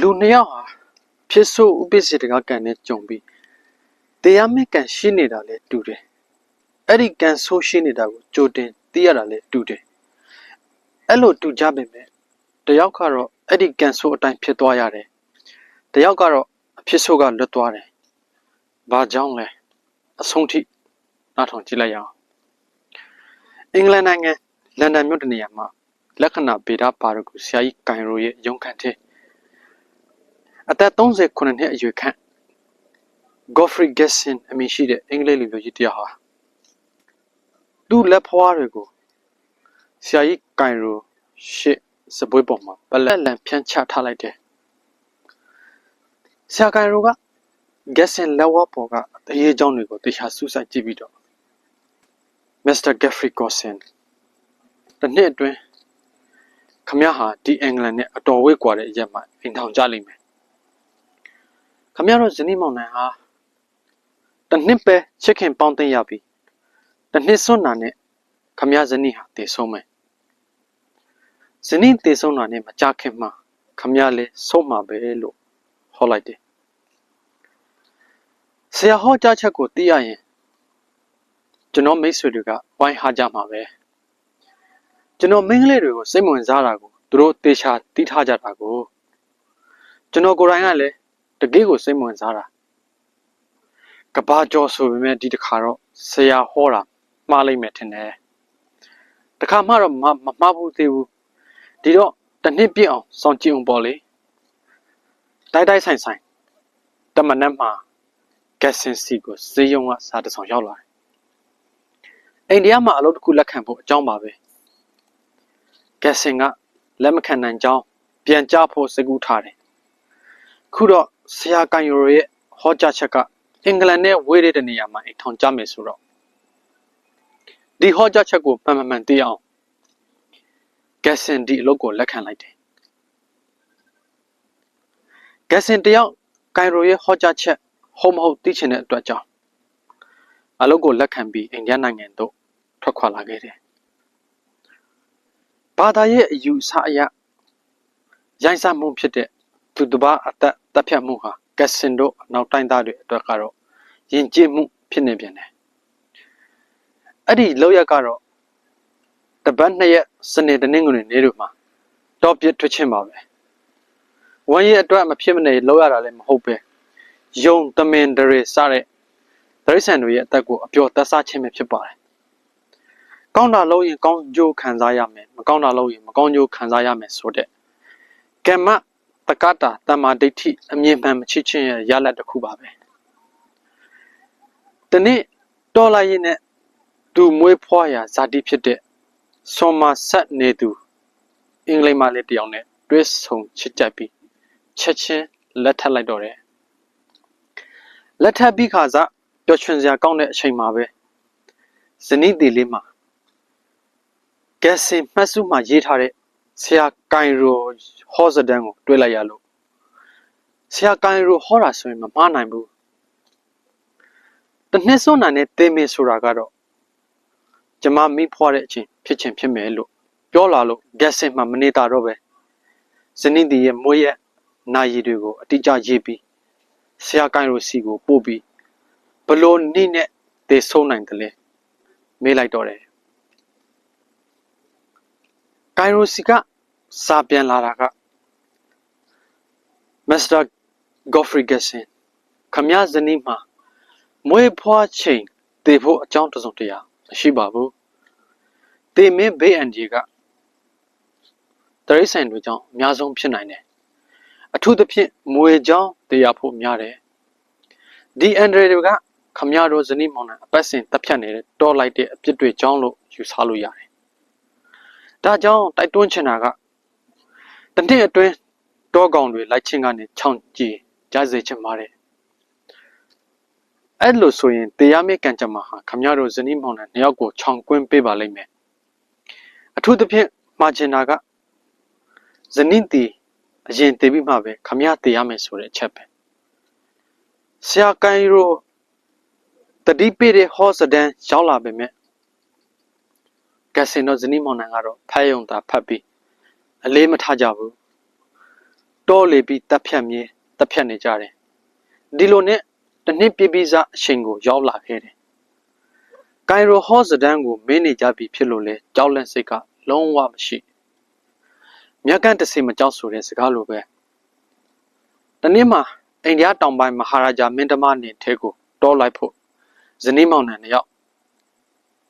လူနှစ်ယောက်ဟာဖြစ်ဆိုဥပ္ပစေတကကံနဲ့ကြုံပြီးတရားမဲ့ကံရှိနေတာလဲတူတယ်အဲ့ဒီကံဆိုးရှိနေတာကိုကြိုတင်သိရတာလဲတူတယ်အဲ့လိုတူကြပေမဲ့တယောက်ကတော့အဲ့ဒီကံဆိုးအတိုင်းဖြစ်သွားရတယ်တယောက်ကတော့အဖြစ်ဆိုးကလွတ်သွားတယ်ဘာကြောင့်လဲအဆုံးထိနားထောင်ကြည့်လိုက်ရအောင်အင်္ဂလန်နိုင်ငံလန်ဒန်မြို့တနေရာမှာလက္ခဏာဗေဒပါရဂူဆရာကြီးကိုင်ရိုရဲ့ရုံးခန့်တဲ့ အသက်39နှစ်အရွယ်ခန့် Godfrey Gessin အမည်ရှိတဲ့အင်္ဂလိပ်လူမျိုးကြီးတစ်ယောက်ဟာသူ့လက်ဖွားတွေကိုဆရာကြီးကင်ရိုရှစ်စပွဲပေါ်မှာပလက်လန်ဖြန့်ချထားလိုက်တယ်ဆရာကင်ရိုက Gessin လက်ဝါးပေါ်ကအရေးအကြောင်းတွေကိုတရားစူးစိုက်ကြည့်ပြီးတော့ Mr. Godfrey Gessin တစ်နှစ်အတွင်းခမရဟာဒီအင်္ဂလန်နဲ့အတော်ဝေးကွာတဲ့အရက်မှာအိမ်ထောင်ကြလိမ့်မယ် ခမရတို့ဇနီးမောင်နှံဟာတစ်နှစ်ပဲချစ်ခင်ပေါင်းသိမ့်ရပြီတစ်နှစ်စွန့်နာနဲ့ခမရဇနီးဟာတည်ဆုံးမယ်ဇနီးတည်ဆုံးတာနဲ့မကြခင်မှာခမရလည်းဆုံးမှာပဲလို့ဟောလိုက်တယ်ဆရာဟောကြားချက်ကိုသိရရင်ကျွန်တော်မိတ်ဆွေတွေကဝိုင်းဟာကြမှာပဲကျွန်တော်မိန်းကလေးတွေကိုစိတ်ဝင်စားတာကိုသူတို့တေချာတီးထားကြတာကိုကျွန်တော်ကိုယ်တိုင်ကလည်း တကယ်ကိုစိတ်ဝင်စားတာကဘာကျော်ဆိုပေမဲ့ဒီတစ်ခါတော့ဆရာဟောတာမှားလိုက်မယ်ထင်တယ်တခါမှတော့မမမှားဘူးသေးဘူးဒီတော့တစ်နှစ်ပြည့်အောင်စောင့်ကြည့်အောင်ပေါ့လေတိုက်တိုက်ဆိုင်ဆိုင်တမနက်မှာကက်ဆင်စီကိုဈေးရုံကစားတစ်ဆောင်ရောက်လာတယ်အိန္ဒိယမှာအလုပ်တစ်ခုလက်ခံဖို့အကြောင်းပါပဲကက်ဆင်ကလက်မခံနိုင်ကြောင်းပြန်ကြဖို့စိတ်ကူးထားတယ်ခုတော့ ဆရာကန်ယိုရဲ့ဟောကြားချက်ကအင်္ဂလန်နဲ့ဝေးတဲ့နေရာမှာအိမ်ထောင်ကြမယ်ဆိုတော့ဒီဟောကြားချက်ကိုမှန်မှန်မှန်သိအောင်ဂက်ဆင်ဒီအလုပ်ကိုလက်ခံလိုက်တယ်ဂက်ဆင်တယောက်ကန်ရိုရဲ့ဟောကြားချက်ဟုတ်မဟုတ်သိချင်တဲ့အတွက်ကြောင့်အလုပ်ကိုလက်ခံပြီးအိန္ဒိယနိုင်ငံသို့ထွက်ခွာလာခဲ့တယ်ဘာသာရဲ့အယူအဆအရရိုင်းစမှုဖြစ်တဲ့ သူတစ်ပါးအသက်တပ်ဖြတ်မှုဟာကက်စင်တို့အနောက်တိုင်းသားတွေအတွက်ကတော့ယဉ်ကျေးမှုဖြစ်နေပြန်တယ်။အဲ့ဒီလောက်ရက်ကတော့တပတ်နှစ်ရက်စနေတနင်္ဂနွေနေ့တို့မှာတော့ပြစ်ထွက်ချင်းပါပဲ။ဝမ်းရက်အတွက်မဖြစ်မနေလောက်ရတာလည်းမဟုတ်ပဲ။ယုံတမင်ဒရေစတဲ့ဒရိษံတို့ရဲ့အသက်ကိုအပျော်သက်စားခြင်းပဲဖြစ်ပါတယ်။ကောင်းတာလုပ်ရင်ကောင်းကျိုးခံစားရမယ်မကောင်းတာလုပ်ရင်မကောင်းကျိုးခံစားရမယ်ဆိုတဲ့ကမ္မ တက္ကတာတမ္မာဒိဋ္ဌိအမြင်မှန်မချစ်ခြင်းရဲ့ရလဒ်တစ်ခုပါပဲ။ဒီနေ့တော်လာရင်နဲ့သူမွေးဖွားရာဇာတိဖြစ်တဲ့ဆွန်မာဆက်နေသူအင်္ဂလိပ်မှာလေးတယောက်နဲ့တွဲဆုံချစ်ကြိုက်ပြီးချက်ချင်းလက်ထပ်လိုက်တော့တယ်။လက်ထပ်ပြီးခါစားပျော်ရွှင်စရာကောင်းတဲ့အချိန်မှာပဲဇနီးတီလေးမှာဂက်စင်မှတ်စုမှာရေးထားတဲ့ဆရာကိုင်ရို ဟောစဒန်ကိုတွေ့လိုက်ရလို့ဆရာကိုင်ရိုဟောတာဆိုရင်မမှားနိုင်ဘူးတနှစ်စွန်းနာနဲ့တေးမင်းဆိုတာကတော့ကျမမိဖွားတဲ့အချိန်ဖြစ်ချင်းဖြစ်မယ်လို့ပြောလာလို့ဂက်စင်မှာမနေတာတော့ပဲဇနီးတီရဲ့မွေးရက်နာရီတွေကိုအတိအကျရေးပြီးဆရာကိုင်ရိုစီကိုပို့ပြီးဘလို့နိနဲ့တေဆုံးနိုင်တယ်လဲမေးလိုက်တော့တယ်ကိုင်ရိုစီကစာပြန်လာတာက မစ္စတာဂေါဖရီဂက်ဆင်ခမရဇနီးမှာမွေးဖွားချိန်တည်ဖို့အကြောင်းတစ်စုံတရာမရှိပါဘူး။တေမင်းဘေးအန်ဒီကတရိတ်ဆိုင်တွေကြောင့်အများဆုံးဖြစ်နိုင်တယ်။အထူးသဖြင့်မွေကြောင်းတရားဖို့များတယ်။ဒီအန်ဒရီတွေကခမရတို့ဇနီးမောင်နှံအပတ်စဉ်တပ်ဖြတ်နေတဲ့တောလိုက်တဲ့အပြစ်တွေကြောင်းလို့ယူဆလို့ရတယ်။ဒါကြောင့်တိုက်တွန်းချင်တာကတနေ့အတွင်း တောကောင်တွေလိုက်ချင်းကနေခြောင်ကြည့်ကြားစေချင်ပါတယ်အဲ့လိုဆိုရင်တရားမေကံကြမ္မာဟာခမရတို့ဇနီးမောင်နှံနှစ်ယောက်ကိုခြောင်ကွင်းပေးပါလိမ့်မယ်အထူးသဖြင့်မှာချင်တာကဇနီးတီအရင်တည်ပြီးမှပဲခမရတည်ရမယ်ဆိုတဲ့အချက်ပဲဆရာကိုင်ရိုတတိပိတဲ့ဟောစဒန်ရောက်လာပေမဲ့ကက်စင်တို့ဇနီးမောင်နှံကတော့ဖတ်ယုံတာဖတ်ပြီးအလေးမထားကြဘူး တောလေပြီးတပ်ဖြတ်မြဲတပ်ဖြတ်နေကြတယ်ဒီလိုနဲ့တစ်နှစ်ပြည့်ပြီးစားအချိန်ကိုရောက်လာခဲ့တယ်ကိုင်ရိုဟော့စဒန်ကိုမင်းနေကြပြီဖြစ်လို့လဲကြောက်လန့်စိတ်ကလုံးဝမရှိမြက်ကန့်တစေမကြောက်ဆိုတဲ့စကားလိုပဲတနေ့မှာအိန္ဒိယတောင်ပိုင်းမဟာရာဂျာမင်းတမနေထဲကိုတောလိုက်ဖို့ဇနီးမောင်နှံနှစ်ယောက်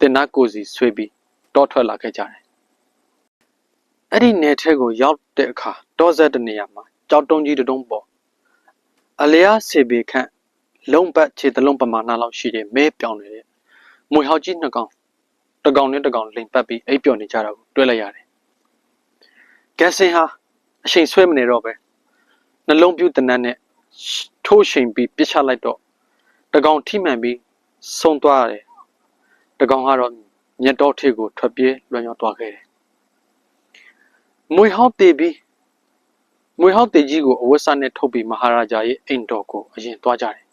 တင်နာကိုစီဆွေးပြီးတောထွက်လာခဲ့ကြတယ် အဲ့ဒီနယ်ထဲကိုရောက်တဲ့အခါတောဆက်တဲ့နေရာမှာကြောက်တုံးကြီးတစ်တုံးပေါ်အလျားစေပေခန့်လုံပတ်ခြေတလုံးပမာဏလောက်ရှိတဲ့မဲပြောင်းနေတဲ့မွေဟောက်ကြီးနှစ်ကောင်တစ်ကောင်နဲ့တစ်ကောင်လိမ်ပတ်ပြီးအိပ်ပျော်နေကြတာကိုတွေ့လိုက်ရတယ်။ဂက်ဆင်ဟာအချိန်ဆွဲမနေတော့ပဲနှလုံးပြူတနတ်နဲ့ထိုးချိန်ပြီးပြစ်ချလိုက်တော့တစ်ကောင်ထိမှန်ပြီးဆုံးသွားရတယ်။တစ်ကောင်ကတော့မျက်တော်ထိပ်ကိုထွက်ပြေးလွှမ်းရောက်သွားခဲ့တယ်။ မွေဟောက်တည်ပြီးမွေဟောက်တည်ကြီးကိုအဝတ်စားနဲ့ထုတ်ပြီးမဟာရာဂျာရဲ့အိမ်တော်ကိုအရင်သွားကြတယ်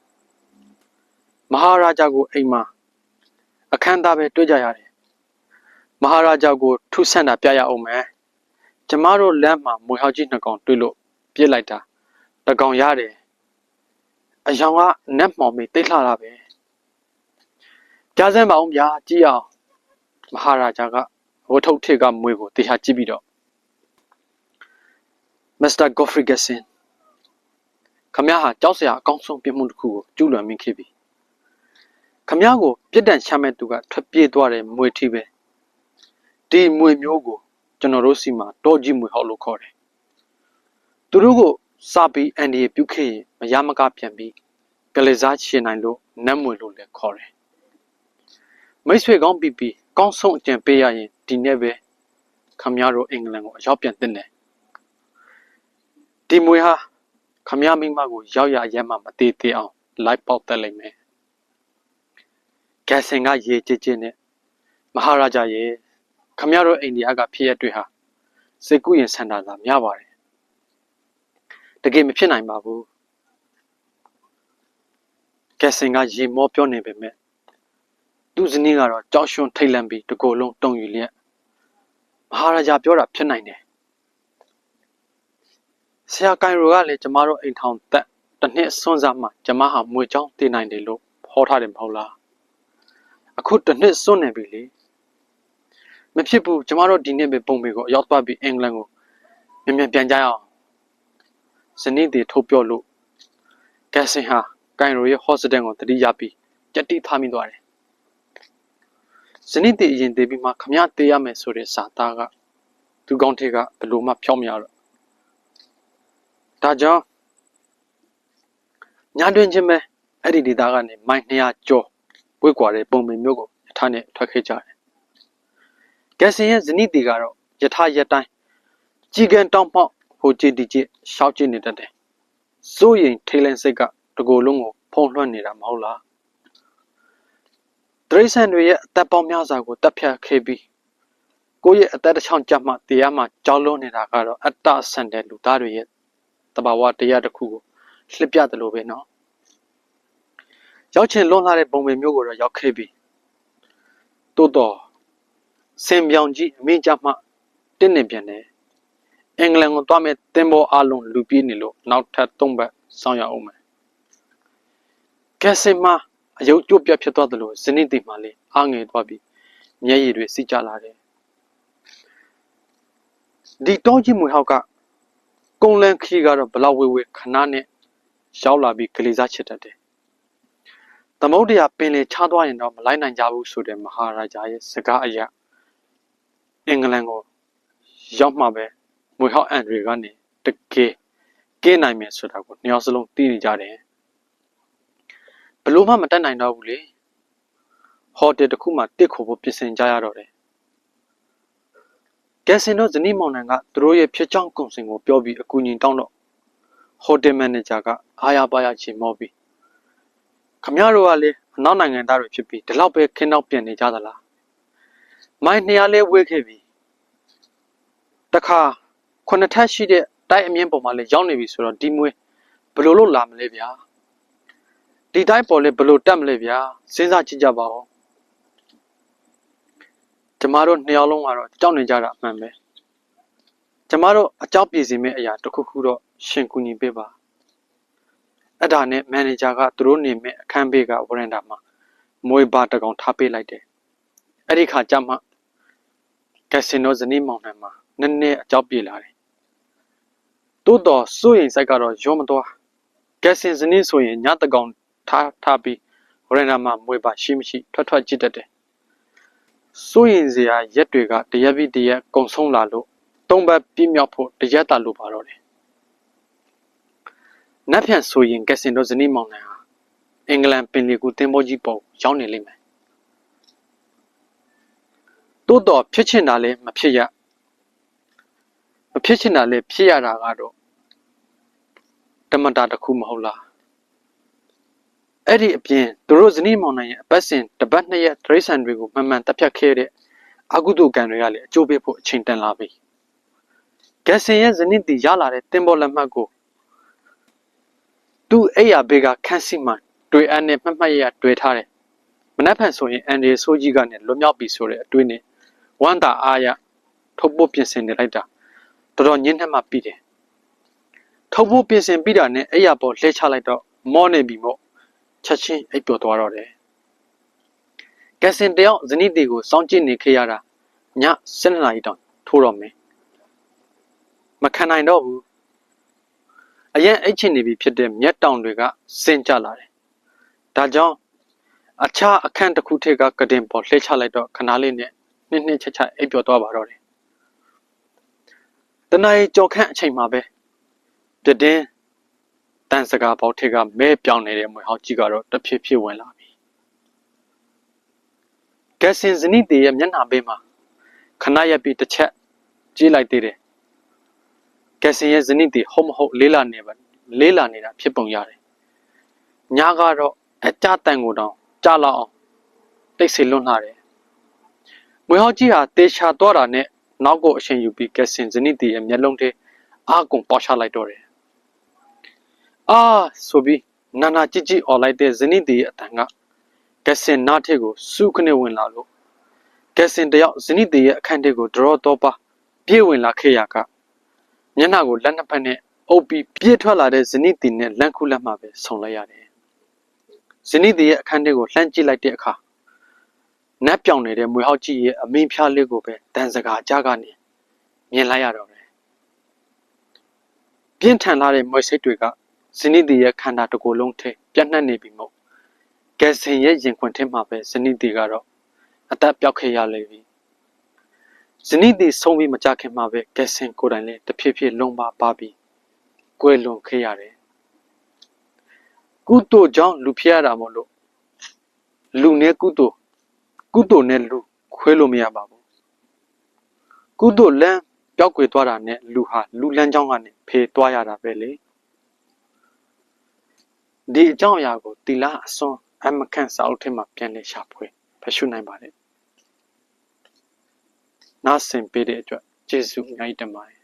။မဟာရာဂျာကိုအိမ်မှာအခမ်းအသားပဲတွေ့ကြရတယ်မဟာရာဂျာကိုထုဆန့်တာပြရအောင်မယ်ကျမတို့လမ်းမှာမွေဟောက်ကြီးနှစ်ကောင်တွေ့လို့ပြစ်လိုက်တာတကောင်ရတယ်အယောင်ကနက်မှောင်ပြီးတိတ်လှတာပဲကြားစမ်းပါအောင်ဗျာကြည့်အောင်မဟာရာဂျာကဝတ်ထုတ်ထစ်ကမွေကိုတရားကြည့်ပြီးတော့ မစ္စတာဂေါဖရီဂက်ဆင်ခမရဟာကြောက်စရာအကောင်းဆုံးပြစ်မှုတစ်ခုကိုကျူးလွန်မိခဲ့ပြီခမ ्या ကိုပြစ်ဒဏ်ချမှတ်သူကထွက်ပြေးသွားတဲ့မွေထီပဲဒီမွေမျိုးကိုကျွန်တော်တို့စီမှာတောကြီးမွေဟောက်လို့ခေါ်တယ်သူတို့ကိုစာပြီးအန်ဒီပြုတ်ခဲ့ရင်မရမကပြန်ပြီးကလေးစားချင်နိုင်လို့နတ်မွေလို့လည်းခေါ်တယ်မိတ်ဆွေကောင်းပြီးပြီးကောင်းဆုံးအကြံပေးရရင်ဒီနေ့ပဲခမ ्या တို့အင်္ဂလန်ကိုအရောက်ပြန်တင်တယ် ဒီမွေဟာခမ ्या မိမကိုရောက်ရရက်မှမသေးသေးအောင်လိုက်ပေါက်တက်လိုက်မယ်ဂက်ဆင်ကရေကြည်ကြည်နဲ့မဟာရာဂျာရဲ့ခမရတို့အိန္ဒိယကဖြစ်ရတွေဟာစိတ်ကူးရင်ဆန္ဒသာများပါတယ်တကယ်မဖြစ်နိုင်ပါဘူးဂက်ဆင်ကရေမောပြောနေပေမဲ့သူ့ဇနီးကတော့ကြောက်ရွံ့ထိတ်လန့်ပြီးတကိုယ်လုံးတုံယူလျက်မဟာရာဂျာပြောတာဖြစ်နိုင်တယ် ဆရာကိုင်ရိုကလည်းကျမတို့အိမ်ထောင်တက်တစ်နှစ်စွန်းစားမှကျမဟာမွေချောင်းတည်နိုင်တယ်လို့ဟောထားတယ်မဟုတ်လားအခုတစ်နှစ်စွန့်နေပြီလေမဖြစ်ဘူးကျမတို့ဒီနေ့ပဲပုံပေကိုအရောက်သွားပြီးအင်္ဂလန်ကိုမြန်မြန်ပြန်ကြရအောင်ဇနီးတွေထုတ်ပြောလို့ကက်ဆင်ဟာကိုင်ရိုရဲ့ဟော့စတန်ကိုတတိယပြီးကြက်တိထားမိသွားတယ်ဇနီးတွေအရင်တည်ပြီးမှခမရတေးရမယ်ဆိုတဲ့စာသားကသူကောင်းထေကဘလို့မှဖြောင်းမရတော့ ဒါကြောင့်ညာတွင်ချင်းပဲအဲ့ဒီဒေတာကနေမိုင်200ကျော်ဝေ့ကွာတဲ့ပုံပင်မျိုးကိုယထာနဲ့ထွက်ခဲ့ကြတယ်။ဂက်ဆင်ရဲ့ဇနီးတီကတော့ယထာရက်တိုင်းကြီးကန်တောင်းပေါက်ဟိုကြည့်ဒီကြည့်ရှောက်ကြည့်နေတတ်တယ်။စိုးရင်ထိလန်းစိတ်ကတကိုယ်လုံးကိုဖုံးလွှမ်းနေတာမဟုတ်လား။တရိษံတွေရဲ့အသက်ပေါင်းများစွာကိုတပ်ဖြတ်ခဲ့ပြီးကိုယ့်ရဲ့အသက်တစ်ချောင်းကြမှတရားမှကြောက်လွန်းနေတာကတော့အတ္တဆန်တဲ့လူသားတွေရဲ့ တဘာဝတရားတစ်ခုကိုလှစ်ပြတယ်လို့ပဲနော်။ရောက်ချင်လွန်လာတဲ့ပုံပေမျိုးကိုတော့ရောက်ခဲ့ပြီတိုးတော့စင်ပြောင်ကြီးအမိကြမှတင်းနေပြန်တယ်အင်္ဂလန်ကိုသွားမဲ့တင်ပေါ်အလုံးလူပြေးနေလို့နောက်ထပ်သုံးပတ်စောင့်ရအောင်မယ်ကက်စင်မအယုတ်ကျုပ်ပြတ်ဖြစ်သွားတယ်လို့ဇနိတိမှလေးအားငယ်သွားပြီးမျက်ရည်တွေစီးကျလာတယ်ဒီတော့ကြီးမွေဟောက်က ကုန်းလန်းခီးကတော့ဘလောက်ဝေဝေခဏနဲ့ရောက်လာပြီးကလေးစားချစ်တတ်တယ်သမုဒ္ဒရာပင်လေချသွားရင်တော့မလိုက်နိုင်ကြဘူးဆိုတဲ့မဟာရာဂျာရဲ့စကားအရအင်္ဂလန်ကိုရောက်မှပဲမွေဟောက်အန်ဒရီကနေတကယ်ကင်းနိုင်မယ်ဆိုတာကိုနှစ်ယောက်စလုံးသိနေကြတယ်ဘလို့မှမတက်နိုင်တော့ဘူးလေဟိုတယ်တစ်ခုမှတစ်ခုဖို့ပြင်ဆင်ကြရတော့တယ် ကက်ဆင်တို့ဇနီးမောင်နှံကသူတို့ရဲ့ဖြစ်ကြောင်းကုန်စင်ကိုပြောပြီးအကူအညီတောင်းတော့ဟိုတယ်မန်နေဂျာကအားရပါရချင်မောပြီးခမရတို့ကလေအနောက်နိုင်ငံသားတွေဖြစ်ပြီးဒီလောက်ပဲခင်းတော့ပြန်နေကြသလားမိုင်း200လဲဝေးခဲ့ပြီတခါခုနှစ်ထပ်ရှိတဲ့တိုက်အမြင့်ပေါ်မှာလေရောက်နေပြီဆိုတော့ဒီမွေးဘယ်လိုလုပ်လာမလဲဗျာဒီတိုက်ပေါ်လေဘယ်လိုတက်မလဲဗျာစဉ်းစားကြည့်ကြပါဦးကျ မတို့နှစ်ယောက်လုံးကတော့ကြောက်နေကြတာအမှန်ပဲကျမတို့အကြောက်ပြေစီမဲ့အရာတစ်ခုခုတော့ရှင်ကူညီပေးပါအဲ့ဒါနဲ့မန်နေဂျာကသူတို့နေမဲ့အခန်းဘေးကဝရန်တာမှာမွေဘာတစ်ကောင်ထားပေးလိုက်တယ်အဲ့ဒီခါကျမှကက်စင်နိုဇနီးမောင်နှံမှာနည်းနည်းအကြောက်ပြေလာတယ်တိုးတော့စိုးရင်စိုက်ကတော့ရောမသွားကက်စင်ဇနီးဆိုရင်ညတကောင်ထားထားပြီးဝရန်တာမှာမွေဘာရှိမရှိထွက်ထွက်ကြည့်တတ်တယ် စိုးရင်စရာရက်တွေကတရက်ပြီးတရက်ကုံဆုံးလာလို့သုံးဘက်ပြည့်မြောက်ဖို့တရက်တာလိုပါတော့တယ်နတ်ဖြန်ဆိုရင်ကက်စင်တို့ဇနီးမောင်နှံဟာအင်္ဂလန်ပင်လီကူသင်္ဘောကြီးပေါ်ရောက်နေလိမ့်မယ်တိုးတော့ဖြစ်ချင်တာလည်းမဖြစ်ရမဖြစ်ချင်တာလည်းဖြစ်ရတာကတော့တမတာတစ်ခုမဟုတ်လား အဲ့ဒီအပြင်သူတို့ဇနီးမောင်နှံရဲ့အပတ်စဉ်တပတ်နှစ်ရက်တရိษံတွေကိုမှန်မှန်တပ်ဖြတ်ခဲ့တဲ့အကုသိုလ်ကံတွေကလည်းအကျိုးပေးဖို့အချိန်တန်လာပြီဂက်ဆင်ရဲ့ဇနီးတီရလာတဲ့တင်ပေါ်လက်မှတ်ကိုသူ့အိယာဘေးကခန်းစီမှာတွေ့အပ်နဲ့မှတ်မှတ်ရရတွေ့ထားတယ်မနက်ဖြန်ဆိုရင်အန်ဒီဆိုကြီးကနေလွတ်မြောက်ပြီဆိုတဲ့အတွေးနဲ့ဝမ်းသာအားရထုတ်ဖို့ပြင်ဆင်နေလိုက်တာတော်တော်ညှင်းနှက်မှပြီးတယ်ထုတ်ဖို့ပြင်ဆင်ပြီးတာနဲ့အိယာပေါ်လှဲချလိုက်တော့မောနေပြီမို့ ချက်ချင်းအိပ်ပျော်သွားတော့တယ်ကက်ဆင်တယောက်ဇနီးတီကိုစောင့်ကြည့်နေခဲ့ရတာည7နာရီတောင်ထိုးတော့မယ်မခံနိုင်တော့ဘူးအရင်အိတ်ချင်နေပြီဖြစ်တဲ့မျက်တောင်တွေကစင်ကြလာတယ်ဒါကြောင့်အခြားအခန့်တစ်ခုထက်ကကတင်ပေါ်လှည့်ချလိုက်တော့ခဏလေးနဲ့နှစ်နှစ်ချက်ချက်အိပ်ပျော်သွားပါတော့တယ်တနအီကြော်ခန့်အချိန်မှာပဲပြတင်း တန်စကားပေါက်ထက်ကမဲပြောင်းနေတဲ့မွေဟောက်ကြီးကတော့တဖြည်းဖြည်းဝင်လာပြီကက်ဆင်ဇနီးတေရဲ့မျက်နှာဘေးမှာခဏရက်ပြီးတစ်ချက်ကြည့်လိုက်သေးတယ်ကက်ဆင်ရဲ့ဇနီးတီဟုတ်မဟုတ်လေးလာနေပါလေးလာနေတာဖြစ်ပုံရတယ်ညကတော့အကြတန်ကိုတောင်ကြလောက်အောင်တိတ်ဆိလွတ်လာတယ်မွေဟောက်ကြီးဟာတေချာတော့တာနဲ့နောက်ကိုအရှင်ယူပြီးကက်ဆင်ဇနီးတီရဲ့မျက်လုံးထဲအာကုန်ပေါချလိုက်တော့တယ် အာဆိုပြီးနာနာကြည့်ကြည့်អော်လိုက်တဲ့ဇနီးတီရဲ့အတန်ကကက်ဆင်နားထက်ကိုစုခနဲ့ဝင်လာလို့ကက်ဆင်တယောက်ဇနီးတီရဲ့အခန်းထဲကိုဒရောတော့ပါပြေးဝင်လာခဲ့ရကမျက်နှာကိုလက်နှစ်ဖက်နဲ့အုပ်ပြီးပြေးထွက်လာတဲ့ဇနီးတီနဲ့လန့်ခုလက်မှပဲဆုံလိုက်ရတယ်ဇနီးတီရဲ့အခန်းထဲကိုလှမ်းကြည့်လိုက်တဲ့အခါနတ်ပြောင်နေတဲ့မွေဟောက်ကြီးရဲ့အမင်းဖျားလေးကိုပဲတန်စကားကြားကနေမြင်လိုက်ရတော့တယ်ပြင်းထန်လာတဲ့မွေစိတ်တွေက ဇနီးတီရဲ့ခန္ဓာတစ်ကိုယ်လုံးထဲပြန့်နှံ့နေပြီမို့ကယ်ဆင်ရဲ့ရင်ခွင်ထဲမှာပဲဇနီးတီကတော့အသက်ပြောက်ခဲ့ရလေပြီဇနီးတီဆုံးပြီးမကြခင်မှာပဲကယ်ဆင်ကိုယ်တိုင်လည်းတဖြည်းဖြည်းလုံပါပါပြီးကွယ်လွန်ခဲ့ရတယ်ကုသိုလ်ကြောင့်လူဖြစ်ရတာမို့လို့လူနဲ့ကုသိုလ်ကုသိုလ်နဲ့လူခွဲလို့မရပါဘူးကုသိုလ်လမ်းပျောက်ကွယ်သွားတာနဲ့လူဟာလူလမ်းကြောင်းကနေဖေသွားရတာပဲလေ ဒီအကြောင်းအရာကိုတီလာအစွန်းအမခန့်စာအုပ်ထဲမှာပြန်လည်ရှာဖွေဖတ်ရှုနိုင်ပါတယ်နားဆင်ပေးတဲ့အတွက်ကျေးဇူးအများကြီးတင်ပါတယ်